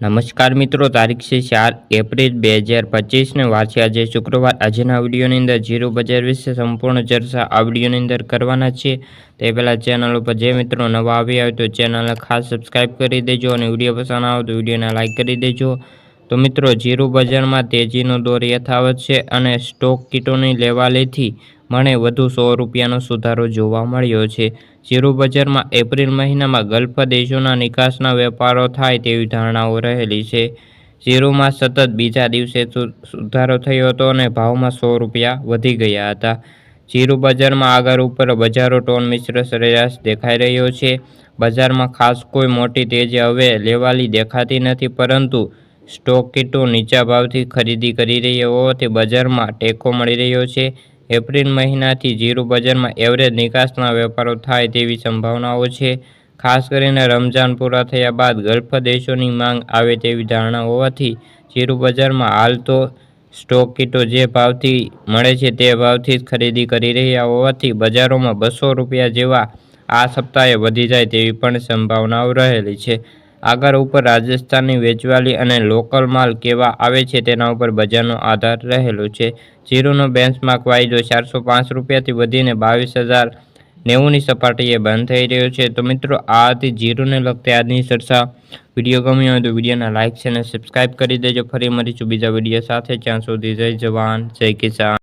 નમસ્કાર મિત્રો, તારીખ છે ચાર એપ્રિલ બે હજાર પચીસને વાંચી આજે શુક્રવાર. આજના વિડીયોની અંદર જીરો બજાર વિશે સંપૂર્ણ ચર્ચા આ અંદર કરવાના છે. તે પહેલાં ચેનલ ઉપર જે મિત્રો નવા આવ્યા હોય તો ચેનલને ખાસ સબસ્ક્રાઈબ કરી દેજો અને વીડિયો પસંદ આવે તો વિડીયોને લાઇક કરી દેજો. તો મિત્રો જીરો બજારમાં તેજીનો દોર યથાવત છે અને સ્ટોક કીટોની લેવાલીથી મને વધુ સો રૂપિયાનો સુધારો જોવા મળ્યો છે. જીરો બજારમાં એપ્રિલ મહિનામાં ગલ્ફ દેશોના નિકાસના વેપારો થાય તેવી ધારણાઓ રહેલી છે. જીરોમાં સતત બીજા દિવસે સુધારો થયો હતો અને ભાવમાં સો રૂપિયા વધી ગયા હતા. જીરો બજારમાં આગળ ઉપર બજારો ટોન મિશ્ર સરેરાશ દેખાઈ રહ્યો છે. બજારમાં ખાસ કોઈ મોટી તેજી હવે લેવાલી દેખાતી નથી, પરંતુ સ્ટોક કીટો નીચા ભાવથી ખરીદી કરી રહી હોવાથી બજારમાં ટેકો મળી રહ્યો છે. એપ્રિલ મહિનાથી જીરું બજારમાં એવરેજ નિકાસના વેપારો થાય તેવી સંભાવનાઓ છે. ખાસ કરીને રમજાન પૂરા થયા બાદ ગલ્ફ દેશોની માંગ આવે તેવી ધારણા હોવાથી જીરું બજારમાં હાલ તો સ્ટોક કીટો જે ભાવથી મળે છે તે ભાવથી જ ખરીદી કરી રહ્યા હોવાથી બજારોમાં બસો રૂપિયા જેવા આ સપ્તાહે વધી જાય તેવી પણ સંભાવનાઓ રહેલી છે. આગળ ઉપર રાજસ્થાનની વેચવાલી અને લોકલ માલ કેવા આવે છે તેના ઉપર બજારનો આધાર રહેલો છે. જીરોનો બેન્ચમાર્ક વાયદો ચારસો પાંચ રૂપિયાથી વધીને બાવીસ હજાર નેવુંની સપાટીએ બંધ થઈ રહ્યો છે. તો મિત્રો, આ હતી જીરોને લગતી આજની ચર્ચા. વીડિયો ગમ્યો હોય તો વિડીયોના લાઇક છે અને સબસ્ક્રાઈબ કરી દેજો. ફરી મળીશું બીજા વીડિયો સાથે. જ્યાં સુધી જય જવાન, જય કિસાન.